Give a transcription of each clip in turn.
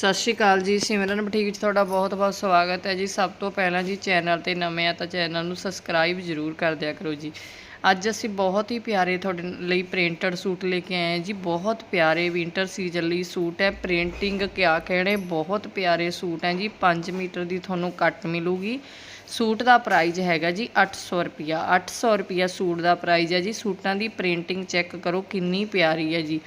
ਸਤਿ ਸ਼੍ਰੀ ਅਕਾਲ ਜੀ, ਸਿਮਰਨ ਬੁਟੀਕ ਵਿੱਚ ਤੁਹਾਡਾ ਬਹੁਤ-ਬਹੁਤ ਸਵਾਗਤ ਹੈ ਜੀ। ਸਭ ਤੋਂ ਪਹਿਲਾਂ ਜੀ ਚੈਨਲ ਤੇ ਨਵੇਂ ਆ ਤਾਂ ਚੈਨਲ ਨੂੰ ਸਬਸਕ੍ਰਾਈਬ ਜ਼ਰੂਰ ਕਰ ਦਿਆ ਕਰੋ ਜੀ। ਅੱਜ ਅਸੀਂ ਬਹੁਤ ਹੀ ਪਿਆਰੇ ਤੁਹਾਡੇ ਲਈ ਪ੍ਰਿੰਟਡ ਸੂਟ ਲੈ ਕੇ ਆਏ ਹਾਂ ਜੀ। ਬਹੁਤ ਪਿਆਰੇ ਵਿੰਟਰ ਸੀਜ਼ਨ ਲਈ ਸੂਟ ਹੈ। ਪ੍ਰਿੰਟਿੰਗ ਕਿਆ ਕਹਿਣੇ, ਬਹੁਤ ਪਿਆਰੇ ਸੂਟ ਹੈ ਜੀ। 5 ਮੀਟਰ ਦੀ ਤੁਹਾਨੂੰ ਕੱਟ ਮਿਲੂਗੀ। ਸੂਟ ਦਾ ਪ੍ਰਾਈਜ਼ ਹੈਗਾ ਜੀ 800 ਰੁਪਿਆ 800 ਰੁਪਿਆ ਸੂਟ ਦਾ ਪ੍ਰਾਈਜ਼ ਹੈ ਜੀ। ਸੂਟਾਂ ਦੀ ਪ੍ਰਿੰਟਿੰਗ ਚੈੱਕ ਕਰੋ ਕਿੰਨੀ ਪਿਆਰੀ ਹੈ ਜੀ।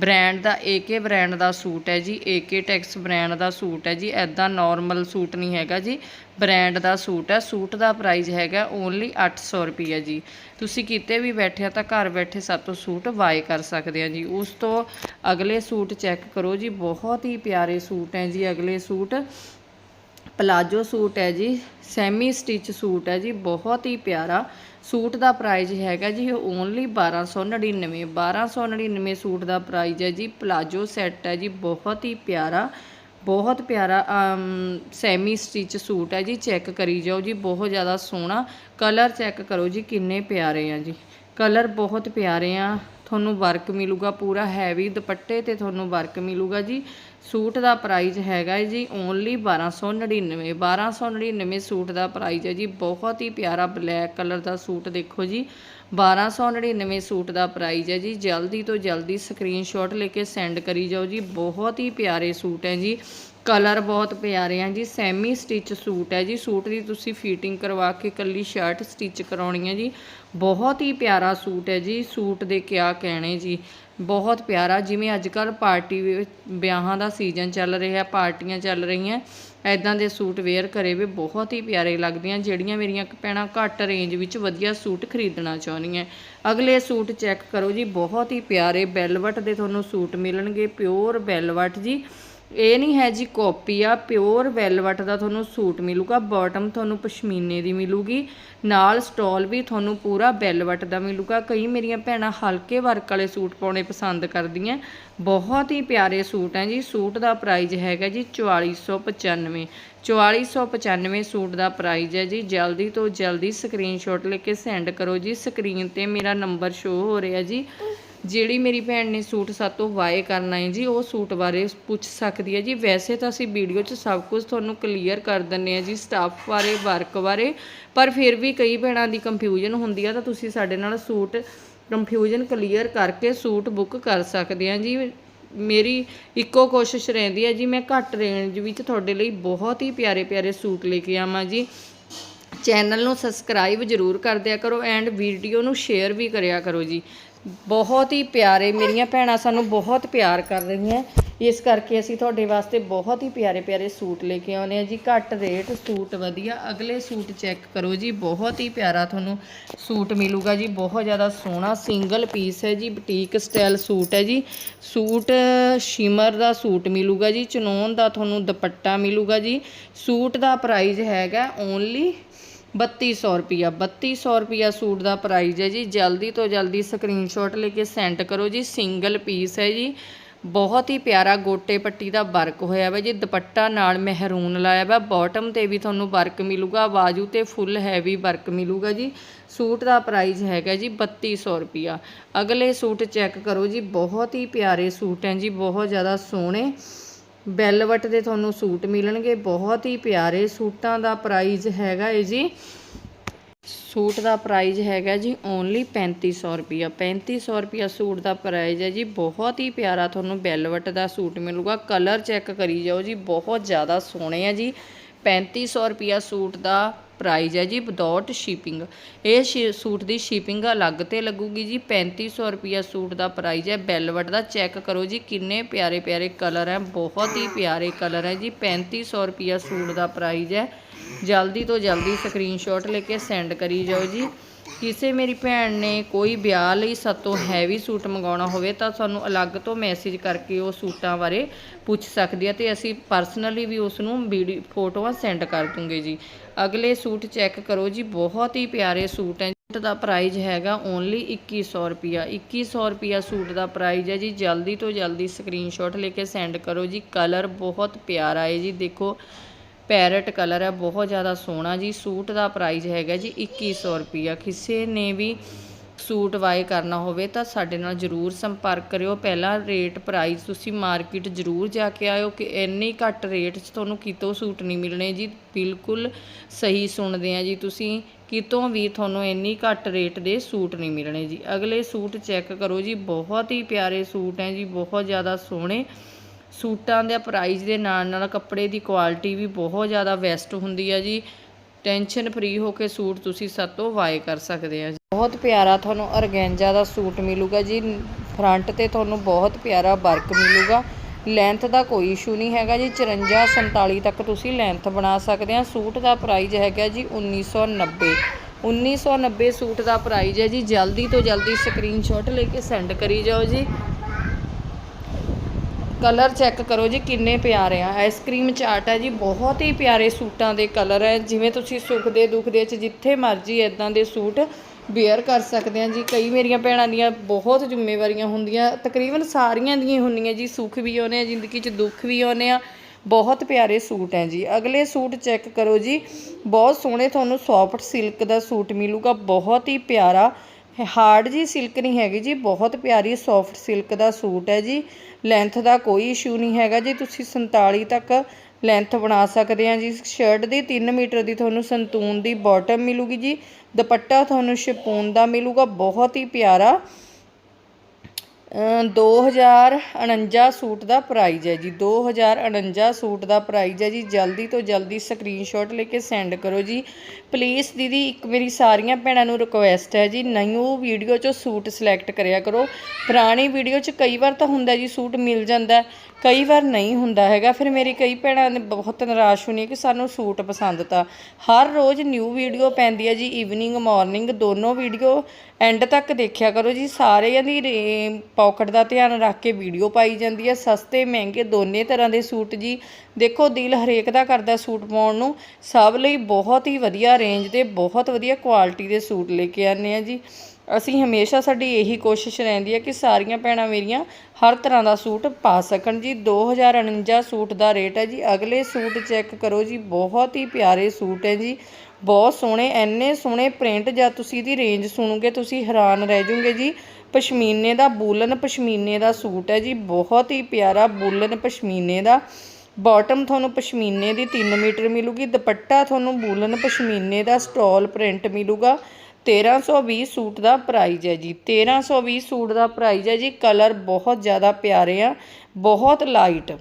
ਬ੍ਰਾਂਡ ਦਾ, ਏਕੇ ਬ੍ਰਾਂਡ ਦਾ ਸੂਟ ਹੈ ਜੀ, ਏਕੇ ਟੈਕਸ ਬ੍ਰਾਂਡ ਦਾ ਸੂਟ ਹੈ ਜੀ ਐਦਾਂ ਨਾਰਮਲ ਸੂਟ ਨਹੀਂ ਹੈਗਾ ਜੀ, ਬ੍ਰਾਂਡ ਦਾ ਸੂਟ ਹੈ, ਸੂਟ ਦਾ ਪ੍ਰਾਈਸ ਹੈਗਾ ਓਨਲੀ 800 ਰੁਪਏ ਜੀ। ਤੁਸੀਂ ਕਿਤੇ ਵੀ ਬੈਠੇ ਆ ਤਾਂ ਘਰ ਬੈਠੇ ਸਭ ਤੋਂ ਸੂਟ ਬਾਏ ਕਰ ਸਕਦੇ ਆ ਜੀ। ਉਸ ਤੋਂ ਅਗਲੇ ਸੂਟ ਚੈੱਕ ਕਰੋ ਜੀ, ਬਹੁਤ ਹੀ ਪਿਆਰੇ ਸੂਟ ਹੈ ਜੀ, ਅਗਲੇ ਸੂਟ ਪਲਾਜੋ ਸੂਟ ਹੈ ਜੀ, ਸੈਮੀ ਸਟਿਚ ਸੂਟ ਹੈ ਜੀ, ਬਹੁਤ ਹੀ ਪਿਆਰਾ। ਸੂਟ ਦਾ ਪ੍ਰਾਈਜ਼ ਹੈਗਾ ਜੀ ਓਨਲੀ 1299 1299 ਸੂਟ ਦਾ ਪ੍ਰਾਈਜ਼ ਹੈ ਜੀ, ਪਲਾਜੋ ਸੈੱਟ ਹੈ ਜੀ, ਬਹੁਤ ਹੀ ਪਿਆਰਾ, ਬਹੁਤ ਪਿਆਰਾ ਸੈਮੀ ਸਟਿਚ ਸੂਟ ਹੈ ਜੀ ਚੈੱਕ ਕਰੀ ਜਾਓ ਜੀ, ਬਹੁਤ ਜ਼ਿਆਦਾ ਸੋਹਣਾ। ਕਲਰ ਚੈੱਕ ਕਰੋ ਜੀ, ਕਿੰਨੇ ਪਿਆਰੇ ਆ ਜੀ। ਕਲਰ ਬਹੁਤ ਪਿਆਰੇ ਆ, ਤੁਹਾਨੂੰ ਵਰਕ ਮਿਲੂਗਾ ਪੂਰਾ ਹੈਵੀ ਦੁਪੱਟੇ ਤੇ ਤੁਹਾਨੂੰ ਵਰਕ ਮਿਲੂਗਾ ਜੀ। ਸੂਟ ਦਾ ਪ੍ਰਾਈਸ ਹੈਗਾ ਹੈ ਜੀ ਓਨਲੀ 1299 1299 ਸੂਟ ਦਾ ਪ੍ਰਾਈਸ ਹੈ ਜੀ। ਬਹੁਤ ਹੀ ਪਿਆਰਾ ਬਲੈਕ ਕਲਰ ਦਾ ਸੂਟ ਦੇਖੋ ਜੀ। 1299 ਸੂਟ ਦਾ ਪ੍ਰਾਈਸ ਹੈ ਜੀ। ਜਲਦੀ ਤੋਂ ਜਲਦੀ ਸਕਰੀਨਸ਼ਾਟ ਲੈ ਕੇ ਸੈਂਡ ਕਰੀ ਜਾਓ ਜੀ। ਬਹੁਤ ਹੀ ਪਿਆਰੇ ਸੂਟ ਹੈ ਜੀ। ਕਲਰ ਬਹੁਤ ਪਿਆਰੇ ਆ ਜੀ। ਸੈਮੀ ਸਟਿਚ ਸੂਟ ਹੈ ਜੀ। ਸੂਟ ਦੀ ਤੁਸੀਂ ਫਿਟਿੰਗ ਕਰਵਾ ਕੇ ਕੱਲੀ ਸ਼ਰਟ ਸਟਿਚ ਕਰਾਉਣੀ ਹੈ ਜੀ। ਬਹੁਤ ਹੀ ਪਿਆਰਾ ਸੂਟ ਹੈ ਜੀ। ਸੂਟ ਦੇ ਕਿਆ ਕਹਿਣੇ ਜੀ। ਬਹੁਤ ਪਿਆਰਾ, ਜਿਵੇਂ ਅੱਜ ਕੱਲ ਪਾਰਟੀ ਵਿਆਹਾਂ ਦਾ ਸੀਜ਼ਨ ਚੱਲ ਰਿਹਾ, ਪਾਰਟੀਆਂ ਚੱਲ ਰਹੀਆਂ ਐਦਾਂ ਦੇ ਸੂਟ ਵੇਅਰ ਕਰੇ ਵੀ ਬਹੁਤ ਹੀ ਪਿਆਰੇ ਲੱਗਦੀਆਂ ਜਿਹੜੀਆਂ ਮੇਰੀਆਂ ਭੈਣਾਂ ਘੱਟ ਰੇਂਜ ਵਿੱਚ ਵਧੀਆ ਸੂਟ ਖਰੀਦਣਾ ਚਾਹੁੰਦੀਆਂ। ਅਗਲੇ ਸੂਟ ਚੈੱਕ ਕਰੋ ਜੀ, ਬਹੁਤ ਹੀ ਪਿਆਰੇ ਬੈਲਵਟ ਦੇ ਤੁਹਾਨੂੰ ਸੂਟ ਮਿਲਣਗੇ ਪਿਓਰ ਬੈਲਵਟ ਜੀ। ਇਹ ਨਹੀਂ ਹੈ ਜੀ ਕਾਪੀ ਆ ਪਿਓਰ ਵੈਲਵਟ ਦਾ ਤੁਹਾਨੂੰ ਸੂਟ ਮਿਲੂਗਾ ਬਾਟਮ ਤੁਹਾਨੂੰ ਪਸ਼ਮੀਨੇ ਦੀ ਮਿਲੂਗੀ, ਨਾਲ ਸਟਾਲ ਵੀ ਤੁਹਾਨੂੰ ਪੂਰਾ ਵੈਲਵਟ ਦਾ ਮਿਲੂਗਾ। ਕਈ ਮੇਰੀਆਂ ਭੈਣਾਂ ਹਲਕੇ ਵਰਕ ਵਾਲੇ ਸੂਟ ਪਾਉਣੇ ਪਸੰਦ ਕਰਦੀਆਂ, ਬਹੁਤ ਹੀ ਪਿਆਰੇ ਸੂਟ ਹੈ ਜੀ। ਸੂਟ ਦਾ ਪ੍ਰਾਈਜ਼ ਹੈਗਾ ਜੀ 4495 4495 ਸੂਟ ਦਾ ਪ੍ਰਾਈਜ਼ ਹੈ ਜੀ। ਜਲਦੀ ਤੋਂ ਜਲਦੀ ਸਕਰੀਨਸ਼ਾਟ ਲੈ ਕੇ ਸੈਂਡ ਕਰੋ ਜੀ। ਸਕਰੀਨ ਤੇ ਮੇਰਾ ਨੰਬਰ ਸ਼ੋ ਹੋ ਰਿਹਾ ਜੀ। ਜਿਹੜੀ ਮੇਰੀ ਭੈਣ ਨੇ ਸੂਟ ਸਾਤੋਂ ਵਾਏ ਕਰਨਾ ਹੈ ਜੀ, ਉਹ ਸੂਟ ਬਾਰੇ ਪੁੱਛ ਸਕਦੀ ਹੈ ਜੀ। ਵੈਸੇ ਤਾਂ ਅਸੀਂ ਵੀਡੀਓ 'ਚ ਸਭ ਕੁਝ ਤੁਹਾਨੂੰ ਕਲੀਅਰ ਕਰ ਦਿੰਨੇ ਆ ਜੀ ਸਟਾਫ ਬਾਰੇ ਵਰਕ ਬਾਰੇ। ਪਰ ਫਿਰ ਵੀ ਕਈ ਭੈਣਾਂ ਦੀ ਕੰਫਿਊਜ਼ਨ ਹੁੰਦੀ ਆ, ਤਾਂ ਤੁਸੀਂ ਸਾਡੇ ਨਾਲ ਸੂਟ ਕੰਫਿਊਜ਼ਨ ਕਲੀਅਰ ਕਰਕੇ ਸੂਟ ਬੁੱਕ ਕਰ ਸਕਦੇ ਆ ਜੀ। ਮੇਰੀ ਇੱਕੋ ਕੋਸ਼ਿਸ਼ ਰਹਿੰਦੀ ਹੈ ਜੀ, ਮੈਂ ਘੱਟ ਰੇਂਜ ਵਿੱਚ ਤੁਹਾਡੇ ਲਈ ਬਹੁਤ ਹੀ ਪਿਆਰੇ ਪਿਆਰੇ ਸੂਟ ਲੈ ਕੇ ਆਵਾਂ ਜੀ। ਚੈਨਲ ਨੂੰ ਸਬਸਕ੍ਰਾਈਬ ਜ਼ਰੂਰ ਕਰ ਦਿਆ ਕਰੋ ਐਂਡ ਵੀਡੀਓ ਨੂੰ ਸ਼ੇਅਰ ਵੀ ਕਰਿਆ ਕਰੋ ਜੀ। ਬਹੁਤ ਹੀ ਪਿਆਰੇ, ਮੇਰੀਆਂ ਭੈਣਾਂ ਸਾਨੂੰ ਬਹੁਤ ਪਿਆਰ ਕਰ ਰਹੀਆਂ। ਇਸ ਕਰਕੇ ਅਸੀਂ ਤੁਹਾਡੇ ਵਾਸਤੇ ਬਹੁਤ ਹੀ ਪਿਆਰੇ ਪਿਆਰੇ ਸੂਟ ਲੈ ਕੇ ਆਉਨੇ ਆ ਜੀ। ਘੱਟ ਰੇਟ ਸੂਟ ਵਧੀਆ। ਅਗਲੇ ਸੂਟ ਚੈੱਕ ਕਰੋ ਜੀ। ਬਹੁਤ ਹੀ ਪਿਆਰਾ ਤੁਹਾਨੂੰ ਸੂਟ ਮਿਲੂਗਾ ਜੀ। ਬਹੁਤ ਜ਼ਿਆਦਾ ਸੋਹਣਾ ਸਿੰਗਲ ਪੀਸ ਹੈ ਜੀ। ਬੁਟੀਕ ਸਟਾਈਲ ਸੂਟ ਹੈ ਜੀ। ਸੂਟ ਸ਼ਿਮਰ ਦਾ ਸੂਟ ਮਿਲੂਗਾ ਜੀ। ਚਨੋਨ ਦਾ ਤੁਹਾਨੂੰ ਦੁਪੱਟਾ ਮਿਲੂਗਾ ਜੀ। ਸੂਟ ਦਾ ਪ੍ਰਾਈਸ ਹੈਗਾ ਓਨਲੀ 3200 ਰੁਪਿਆ 3200 ਰੁਪਿਆ ਸੂਟ ਦਾ ਪ੍ਰਾਈਸ ਹੈ ਜੀ। ਜਲਦੀ ਤੋਂ ਜਲਦੀ ਸਕਰੀਨਸ਼ਾਟ ਲੈ ਕੇ ਸੈਂਡ ਕਰੋ ਜੀ। ਸਿੰਗਲ ਪੀਸ ਹੈ ਜੀ। ਬਹੁਤ ਹੀ ਪਿਆਰਾ ਗੋਟੇ ਪੱਟੀ ਦਾ ਵਰਕ ਹੋਇਆ ਵਾ ਜੀ। ਦੁਪੱਟਾ ਨਾਲ ਮਹਿਰੂਨ ਲਾਇਆ ਵਾ। ਬਾਟਮ ਤੇ ਵੀ ਤੁਹਾਨੂੰ ਵਰਕ ਮਿਲੂਗਾ। ਬਾਜੂ ਤੇ ਫੁੱਲ ਹੈਵੀ ਵਰਕ ਮਿਲੂਗਾ ਜੀ। ਸੂਟ ਦਾ ਪ੍ਰਾਈਸ ਹੈਗਾ ਜੀ 3200 ਰੁਪਿਆ ਅਗਲੇ ਸੂਟ ਚੈੱਕ ਕਰੋ ਜੀ। ਬਹੁਤ ਹੀ ਪਿਆਰੇ ਸੂਟ ਹੈ ਜੀ। ਬਹੁਤ ਜ਼ਿਆਦਾ ਸੋਹਣੇ। ਬੈਲਵਟ ਦੇ ਤੁਹਾਨੂੰ ਸੂਟ ਮਿਲਣਗੇ, ਬਹੁਤ ਹੀ ਪਿਆਰੇ ਸੂਟਾਂ ਦਾ ਪ੍ਰਾਈਜ਼ ਹੈਗਾ ਹੈ ਜੀ। ਸੂਟ ਦਾ ਪ੍ਰਾਈਜ਼ ਹੈਗਾ ਜੀ ਓਨਲੀ 3500 ਰੁਪਿਆ 3500 ਰੁਪਿਆ ਸੂਟ ਦਾ ਪ੍ਰਾਈਜ਼ ਹੈ ਜੀ। ਬਹੁਤ ਹੀ ਪਿਆਰਾ ਤੁਹਾਨੂੰ ਬੈਲਵਟ ਦਾ ਸੂਟ ਮਿਲੂਗਾ, ਕਲਰ ਚੈੱਕ ਕਰੀ ਜਾਓ ਜੀ, ਬਹੁਤ ਜ਼ਿਆਦਾ ਸੋਹਣੇ ਆ ਜੀ। 3500 ਰੁਪਿਆ ਸੂਟ ਦਾ ਪ੍ਰਾਈਜ਼ ਹੈ ਜੀ ਵਿਦਆਊਟ ਸ਼ਿਪਿੰਗ ਇਹ ਸੂਟ ਦੀ ਸ਼ਿਪਿੰਗ ਅਲੱਗ ਤੇ ਲੱਗੂਗੀ ਜੀ 3500 ਰੁਪਿਆ ਸੂਟ ਦਾ ਪ੍ਰਾਈਜ਼ ਹੈ। ਬੈਲਵਟ ਦਾ ਚੈੱਕ ਕਰੋ ਜੀ, ਕਿੰਨੇ ਪਿਆਰੇ ਪਿਆਰੇ ਕਲਰ ਹੈ, ਬਹੁਤ ਹੀ ਪਿਆਰੇ ਕਲਰ ਹੈ ਜੀ 3500 ਰੁਪਿਆ ਸੂਟ ਦਾ ਪ੍ਰਾਈਜ਼ ਹੈ। ਜਲਦੀ ਤੋਂ ਜਲਦੀ ਸਕਰੀਨਸ਼ਾਟ ਲੈ ਕੇ ਸੈਂਡ ਕਰੀ ਜਾਓ ਜੀ। ਕਿਸੇ ਮੇਰੀ ਭੈਣ ਨੇ ਕੋਈ ਵਿਆਹ ਲਈ ਸਤੋਂ ਹੈਵੀ ਸੂਟ ਮੰਗਾਉਣਾ ਹੋਵੇ, ਤਾਂ ਸਾਨੂੰ ਅਲੱਗ ਤੋਂ ਮੈਸੇਜ ਕਰਕੇ ਉਹ ਸੂਟਾਂ ਬਾਰੇ ਪੁੱਛ ਸਕਦੀ ਹੈ ਤੇ ਅਸੀਂ ਪਰਸਨਲੀ ਵੀ ਉਸ ਨੂੰ ਵੀਡੀਓ ਫੋਟੋਆਂ ਸੈਂਡ ਕਰ ਦੂੰਗੇ ਜੀ। ਅਗਲੇ ਸੂਟ ਚੈੱਕ ਕਰੋ ਜੀ, ਬਹੁਤ ਹੀ ਪਿਆਰੇ ਸੂਟ ਹੈ। ਸੂਟ ਦਾ ਪ੍ਰਾਈਜ਼ ਹੈਗਾ ਓਨਲੀ 2100 ਰੁਪਿਆ 2100 ਰੁਪਿਆ ਸੂਟ ਦਾ ਪ੍ਰਾਈਜ਼ ਹੈ ਜੀ। ਜਲਦੀ ਤੋਂ ਜਲਦੀ ਸਕਰੀਨਸ਼ਾਟ ਲੈ ਕੇ ਸੈਂਡ ਕਰੋ ਜੀ। ਕਲਰ ਬਹੁਤ ਪਿਆਰਾ ਹੈ ਜੀ। ਦੇਖੋ, ਪੈਰਟ ਕਲਰ ਹੈ, ਬਹੁਤ ਜ਼ਿਆਦਾ ਸੋਹਣਾ ਜੀ। ਸੂਟ ਦਾ ਪ੍ਰਾਈਜ਼ ਹੈਗਾ ਜੀ 2100 ਰੁਪਿਆ ਕਿਸੇ ਨੇ ਵੀ ਸੂਟ ਬਾਏ ਕਰਨਾ ਹੋਵੇ ਤਾਂ ਸਾਡੇ ਨਾਲ ਜ਼ਰੂਰ ਸੰਪਰਕ ਕਰਿਓ। ਪਹਿਲਾਂ ਰੇਟ ਪ੍ਰਾਈਸ ਤੁਸੀਂ ਮਾਰਕੀਟ ਜ਼ਰੂਰ ਜਾ ਕੇ ਆਇਓ ਕਿ ਇੰਨੀ ਘੱਟ ਰੇਟ 'ਚ ਤੁਹਾਨੂੰ ਕਿਤੋਂ ਸੂਟ ਨਹੀਂ ਮਿਲਣੇ ਜੀ। ਬਿਲਕੁਲ ਸਹੀ ਸੁਣਦੇ ਆ ਜੀ ਤੁਸੀਂ। ਕਿਤੋਂ ਵੀ ਤੁਹਾਨੂੰ ਇੰਨੀ ਘੱਟ ਰੇਟ ਦੇ ਸੂਟ ਨਹੀਂ ਮਿਲਣੇ ਜੀ। ਅਗਲੇ ਸੂਟ ਚੈੱਕ ਕਰੋ ਜੀ। ਬਹੁਤ ਹੀ ਪਿਆਰੇ ਸੂਟ ਹੈ ਜੀ। ਬਹੁਤ ਜ਼ਿਆਦਾ ਸੋਹਣੇ। ਸੂਟਾਂ ਦੇ ਪ੍ਰਾਈਸ ਦੇ ਨਾਲ ਨਾਲ ਕੱਪੜੇ ਦੀ ਕੁਆਲਿਟੀ ਵੀ ਬਹੁਤ ਜ਼ਿਆਦਾ ਬੈਸਟ ਹੁੰਦੀ ਹੈ ਜੀ। ਟੈਨਸ਼ਨ ਫਰੀ ਹੋ ਕੇ ਸੂਟ ਤੁਸੀਂ ਸਾਤੋਂ ਵਾਏ ਕਰ ਸਕਦੇ ਆ ਬਹੁਤ ਪਿਆਰਾ ਤੁਹਾਨੂੰ ਅਰਗੈਂਜਾ ਦਾ ਸੂਟ ਮਿਲੂਗਾ ਜੀ। ਫਰੰਟ ਤੇ ਤੁਹਾਨੂੰ ਬਹੁਤ ਪਿਆਰਾ ਵਰਕ ਮਿਲੂਗਾ। ਲੈਂਥ ਦਾ ਕੋਈ ਇਸ਼ੂ ਨਹੀਂ ਹੈਗਾ ਜੀ। 54 47 ਤੱਕ ਤੁਸੀਂ ਲੈਂਥ ਬਣਾ ਸਕਦੇ ਆ। ਸੂਟ ਦਾ ਪ੍ਰਾਈਸ ਹੈਗਾ ਜੀ 1990 1990 ਸੂਟ ਦਾ ਪ੍ਰਾਈਸ ਹੈ ਜੀ। ਜਲਦੀ ਤੋਂ ਜਲਦੀ ਸਕਰੀਨਸ਼ਾਟ ਲੈ ਕੇ ਸੈਂਡ ਕਰੀ ਜਾਓ ਜੀ। ਕਲਰ ਚੈੱਕ ਕਰੋ ਜੀ, ਕਿੰਨੇ ਪਿਆਰੇ ਆ। ਆਈਸਕ੍ਰੀਮ ਚਾਟ ਹੈ ਜੀ, ਬਹੁਤ ਹੀ ਪਿਆਰੇ ਸੂਟਾਂ ਦੇ ਕਲਰ ਹੈ। ਜਿਵੇਂ ਤੁਸੀਂ ਸੁੱਖ ਦੇ ਦੁੱਖ ਦੇ ਚ ਜਿੱਥੇ ਮਰਜ਼ੀ ਇਦਾਂ ਦੇ ਸੂਟ ਵੇਅਰ ਕਰ ਸਕਦੇ ਆ ਜੀ। ਕਈ ਮੇਰੀਆਂ ਭੈਣਾਂ ਦੀਆਂ ਬਹੁਤ ਜ਼ਿੰਮੇਵਾਰੀਆਂ ਹੁੰਦੀਆਂ। ਤਕਰੀਬਨ ਸਾਰੀਆਂ ਦੀਆਂ ਹੀ ਹੁੰਦੀਆਂ ਜੀ, ਸੁੱਖ ਵੀ ਆਉਨੇ ਆ, ਜ਼ਿੰਦਗੀ 'ਚ ਦੁੱਖ ਵੀ ਆਉਨੇ ਆ। ਬਹੁਤ ਪਿਆਰੇ ਸੂਟ ਹੈ ਜੀ। ਅਗਲੇ ਸੂਟ ਚੈੱਕ ਕਰੋ ਜੀ। ਬਹੁਤ ਸੋਹਣੇ ਤੁਹਾਨੂੰ ਸੌਫਟ ਸਿਲਕ ਦਾ ਸੂਟ ਮਿਲੂਗਾ। ਬਹੁਤ ਹੀ ਪਿਆਰਾ ਹਾਰਡ ਜੀ ਸਿਲਕ ਨਹੀਂ ਹੈਗੀ ਜੀ, ਬਹੁਤ ਪਿਆਰੀ ਸੌਫਟ ਸਿਲਕ ਦਾ ਸੂਟ ਹੈ ਜੀ। ਲੈਂਥ ਦਾ ਕੋਈ ਇਸ਼ੂ ਨਹੀਂ ਹੈਗਾ ਜੀ, ਤੁਸੀਂ 47 ਤੱਕ ਲੈਂਥ ਬਣਾ ਸਕਦੇ ਆ ਜੀ। ਸ਼ਰਟ ਦੀ 3 ਮੀਟਰ ਦੀ ਤੁਹਾਨੂੰ ਸੰਤੂਨ ਦੀ ਬਾਟਮ ਮਿਲੂਗੀ ਜੀ। ਦੁਪੱਟਾ ਤੁਹਾਨੂੰ ਸ਼ਿਪੂਨ ਦਾ ਮਿਲੂਗਾ, ਬਹੁਤ ਹੀ ਪਿਆਰਾ। 2049 ਸੂਟ ਦਾ ਪ੍ਰਾਈਜ਼ ਹੈ ਜੀ। 2049 ਸੂਟ ਦਾ ਪ੍ਰਾਈਜ਼ ਹੈ ਜੀ। ਜਲਦੀ ਤੋਂ ਜਲਦੀ ਸਕਰੀਨਸ਼ਾਟ ਲੈ ਕੇ ਸੈਂਡ ਕਰੋ ਜੀ। ਪਲੀਜ਼ ਦੀਦੀ, ਇੱਕ ਮੇਰੀ ਸਾਰੀਆਂ ਭੈਣਾਂ ਨੂੰ ਰਿਕੁਐਸਟ ਹੈ ਜੀ। ਨਿਊ ਵੀਡੀਓ 'ਚੋਂ ਸੂਟ ਸਿਲੈਕਟ ਕਰਿਆ ਕਰੋ। ਪੁਰਾਣੀ ਵੀਡੀਓ 'ਚ ਕਈ ਵਾਰ ਤਾਂ ਹੁੰਦਾ ਜੀ, ਸੂਟ ਮਿਲ ਜਾਂਦਾ ਕਈ ਵਾਰ ਨਹੀਂ ਹੁੰਦਾ ਹੈਗਾ। ਫਿਰ ਮੇਰੀ ਕਈ ਭੈਣਾਂ ਨੇ ਬਹੁਤ ਨਿਰਾਸ਼ ਹੋਣੀ ਕਿ ਸਾਨੂੰ ਸੂਟ ਪਸੰਦ ਤਾਂ ਹਰ ਰੋਜ਼ ਨਿਊ ਵੀਡੀਓ ਪੈਂਦੀ ਹੈ ਜੀ। ਈਵਨਿੰਗ ਮਾਰਨਿੰਗ ਦੋਨੋਂ ਵੀਡੀਓ ਐਂਡ ਤੱਕ ਦੇਖਿਆ ਕਰੋ ਜੀ। ਸਾਰਿਆਂ ਦੀ ਪਾਕਟ ਦਾ ਧਿਆਨ ਰੱਖ ਕੇ ਵੀਡੀਓ ਪਾਈ ਜਾਂਦੀ ਹੈ। ਸਸਤੇ, ਮਹਿੰਗੇ ਦੋਨੇ ਤਰ੍ਹਾਂ ਦੇ ਸੂਟ ਜੀ। ਦੇਖੋ, ਦਿਲ ਹਰੇਕ ਦਾ ਕਰਦਾ ਸੂਟ ਪਾਉਣ ਨੂੰ। ਸਭ ਲਈ ਬਹੁਤ ਹੀ ਵਧੀਆ ਰੇਂਜ ਦੇ ਬਹੁਤ ਵਧੀਆ ਕੁਆਲਿਟੀ ਦੇ ਸੂਟ ਲੈ ਕੇ ਆਨੇ ਆ ਜੀ। ਅਸੀਂ ਹਮੇਸ਼ਾ ਸਾਡੀ ਇਹੀ ਕੋਸ਼ਿਸ਼ ਰਹਿੰਦੀ ਹੈ ਕਿ ਸਾਰੀਆਂ ਭੈਣਾਂ ਮੇਰੀਆਂ ਹਰ ਤਰ੍ਹਾਂ ਦਾ ਸੂਟ ਪਾ ਸਕਣ ਜੀ। 2049 ਸੂਟ ਦਾ ਰੇਟ ਹੈ ਜੀ। ਅਗਲੇ ਸੂਟ ਚੈੱਕ ਕਰੋ ਜੀ। ਬਹੁਤ ਹੀ ਪਿਆਰੇ ਸੂਟ ਹੈ ਜੀ। ਬਹੁਤ ਸੋਹਣੇ ਐਨੇ ਸੋਹਣੇ ਪ੍ਰਿੰਟ ਜਾਂ ਤੁਸੀਂ ਦੀ ਰੇਂਜ ਸੁਣੋਗੇ, ਤੁਸੀਂ ਹੈਰਾਨ ਰਹਿ ਜਾਓਗੇ ਜੀ। ਪਸ਼ਮੀਨੇ ਦਾ, ਬੂਲਨ ਪਸ਼ਮੀਨੇ ਦਾ ਸੂਟ ਹੈ ਜੀ, ਬਹੁਤ ਹੀ ਪਿਆਰਾ ਬੂਲਨ ਪਸ਼ਮੀਨੇ ਦਾ। ਬਾਟਮ ਤੁਹਾਨੂੰ ਪਸ਼ਮੀਨੇ ਦੀ 3 ਮੀਟਰ ਮਿਲੂਗੀ, ਦੁਪੱਟਾ ਤੁਹਾਨੂੰ ਬੂਲਨ ਪਸ਼ਮੀਨੇ ਦਾ ਸਟਾਲ ਪ੍ਰਿੰਟ ਮਿਲੂਗਾ। 1320 ਸੂਟ ਦਾ ਪ੍ਰਾਈਜ਼ ਹੈ ਜੀ 1320 ਸੂਟ ਦਾ ਪ੍ਰਾਈਜ਼ ਹੈ ਜੀ, ਕਲਰ ਬਹੁਤ ਜ਼ਿਆਦਾ ਪਿਆਰੇ ਆ, ਬਹੁਤ ਲਾਈਟ।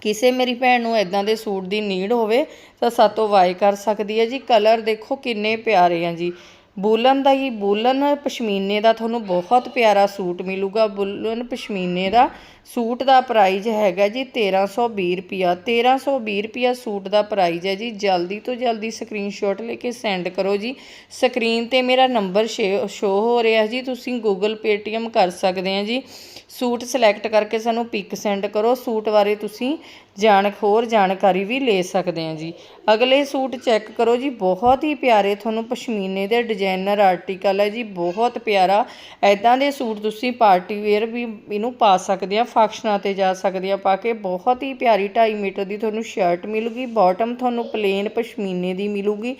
ਕਿਸੇ ਮੇਰੀ ਭੈਣ ਨੂੰ ਇਦਾਂ ਦੇ ਸੂਟ ਦੀ ਨੀਡ ਹੋਵੇ ਤਾਂ ਸਾਤੋਂ ਵਾਈ ਕਰ ਸਕਦੀ ਹੈ ਜੀ, ਕਲਰ ਦੇਖੋ ਕਿੰਨੇ ਪਿਆਰੇ ਆ ਜੀ। ਬੂਲਨ ਦਾ ਹੀ, ਬੂਲਨ ਪਸ਼ਮੀਨੇ ਦਾ ਤੁਹਾਨੂੰ ਬਹੁਤ ਪਿਆਰਾ ਸੂਟ ਮਿਲੂਗਾ। ਬੂਲਨ ਪਸ਼ਮੀਨੇ ਦਾ ਸੂਟ ਦਾ ਪ੍ਰਾਈਜ਼ ਹੈਗਾ ਜੀ 1320 ਰੁਪਿਆ 1320 ਰੁਪਿਆ ਸੂਟ ਦਾ ਪ੍ਰਾਈਜ਼ ਹੈ ਜੀ। ਜਲਦੀ ਤੋਂ ਜਲਦੀ ਸਕਰੀਨਸ਼ਾਟ ਲੈ ਕੇ ਸੈਂਡ ਕਰੋ ਜੀ। ਸਕਰੀਨ ਤੇ ਮੇਰਾ ਨੰਬਰ ਸ਼ੋ ਹੋ ਰਿਹਾ ਜੀ। ਤੁਸੀਂ ਗੂਗਲ ਪੇਟੀਐਮ ਕਰ ਸਕਦੇ ਆ ਜੀ। ਸੂਟ ਸਿਲੈਕਟ ਕਰਕੇ ਸਾਨੂੰ ਪਿਕ ਸੈਂਡ ਕਰੋ। ਸੂਟ ਬਾਰੇ ਤੁਸੀਂ ਜਾਣ ਹੋਰ ਜਾਣਕਾਰੀ ਵੀ ਲੈ ਸਕਦੇ ਹਾਂ ਜੀ। ਅਗਲੇ ਸੂਟ ਚੈੱਕ ਕਰੋ ਜੀ, ਬਹੁਤ ਹੀ ਪਿਆਰੇ ਤੁਹਾਨੂੰ ਪਸ਼ਮੀਨੇ ਦੇ ਡਿਜ਼ਾਈਨਰ ਆਰਟੀਕਲ ਹੈ ਜੀ, ਬਹੁਤ ਪਿਆਰਾ। ਐਦਾਂ ਦੇ ਸੂਟ ਤੁਸੀਂ ਪਾਰਟੀ ਵੇਅਰ ਵੀ ਇਹਨੂੰ ਪਾ ਸਕਦੇ ਆ ਫੰਕਸ਼ਨਾਂ ਤੇ ਜਾ ਸਕਦੇ ਆ ਪਾ ਕੇ। ਬਹੁਤ ਹੀ ਪਿਆਰੀ 2.5 ਮੀਟਰ ਦੀ ਤੁਹਾਨੂੰ ਸ਼ਰਟ ਮਿਲੂਗੀ ਬਾਟਮ ਤੁਹਾਨੂੰ ਪਲੇਨ ਪਸ਼ਮੀਨੇ ਦੀ ਮਿਲੂਗੀ।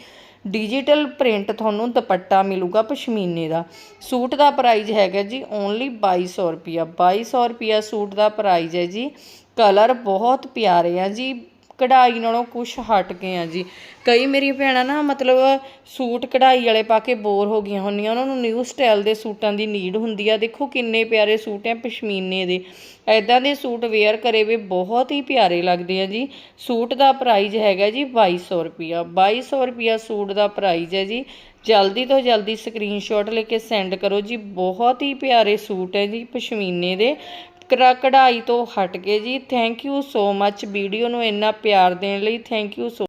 ਡਿਜੀਟਲ ਪ੍ਰਿੰਟ ਤੁਹਾਨੂੰ ਦੁਪੱਟਾ ਮਿਲੂਗਾ ਪਸ਼ਮੀਨੇ ਦਾ। ਸੂਟ ਦਾ ਪ੍ਰਾਈਜ਼ ਹੈਗਾ ਜੀ ਓਨਲੀ 2200 ਰੁਪਿਆ 2200 ਰੁਪਿਆ ਸੂਟ ਦਾ ਪ੍ਰਾਈਜ਼ ਹੈ ਜੀ। ਕਲਰ ਬਹੁਤ ਪਿਆਰੇ ਆ ਜੀ। ਕਢਾਈ ਨਾਲੋਂ ਕੁਝ ਹਟ ਗਏ ਆ ਜੀ। ਕਈ ਮੇਰੀ ਭੈਣਾਂ ਨਾ ਮਤਲਬ ਸੂਟ ਕਢਾਈ ਵਾਲੇ ਪਾ ਕੇ ਬੋਰ ਹੋ ਗਈਆਂ ਹੁੰਦੀਆਂ, ਉਹਨਾਂ ਨੂੰ ਨਿਊ ਸਟਾਈਲ ਦੇ ਸੂਟਾਂ ਦੀ ਨੀਡ ਹੁੰਦੀ ਆ। ਦੇਖੋ ਕਿੰਨੇ ਪਿਆਰੇ ਸੂਟ ਆ ਪਸ਼ਮੀਨੇ ਦੇ। ਐਦਾਂ ਦੇ ਸੂਟ ਵੇਅਰ ਕਰੇ ਵੇ ਬਹੁਤ ਹੀ ਪਿਆਰੇ ਲੱਗਦੇ ਆ ਜੀ। ਸੂਟ ਦਾ ਪ੍ਰਾਈਜ਼ ਹੈਗਾ ਜੀ 2200 ਰੁਪਿਆ 2200 ਰੁਪਿਆ ਸੂਟ ਦਾ ਪ੍ਰਾਈਜ਼ ਹੈ ਜੀ। ਜਲਦੀ ਤੋਂ ਜਲਦੀ ਸਕਰੀਨਸ਼ਾਟ ਲੈ ਕੇ ਸੈਂਡ ਕਰੋ ਜੀ। ਬਹੁਤ ਹੀ ਪਿਆਰੇ ਸੂਟ ਹੈ ਜੀ ਪਸ਼ਮੀਨੇ ਦੇ। ਕਰਾ ਕਢਾਈ ਤੋਂ ਹਟ ਕੇ ਜੀ। Thank you so much video ਨੂੰ ਇੰਨਾ ਪਿਆਰ ਦੇਣ ਲਈ ਥੈਂਕ ਯੂ ਸੋ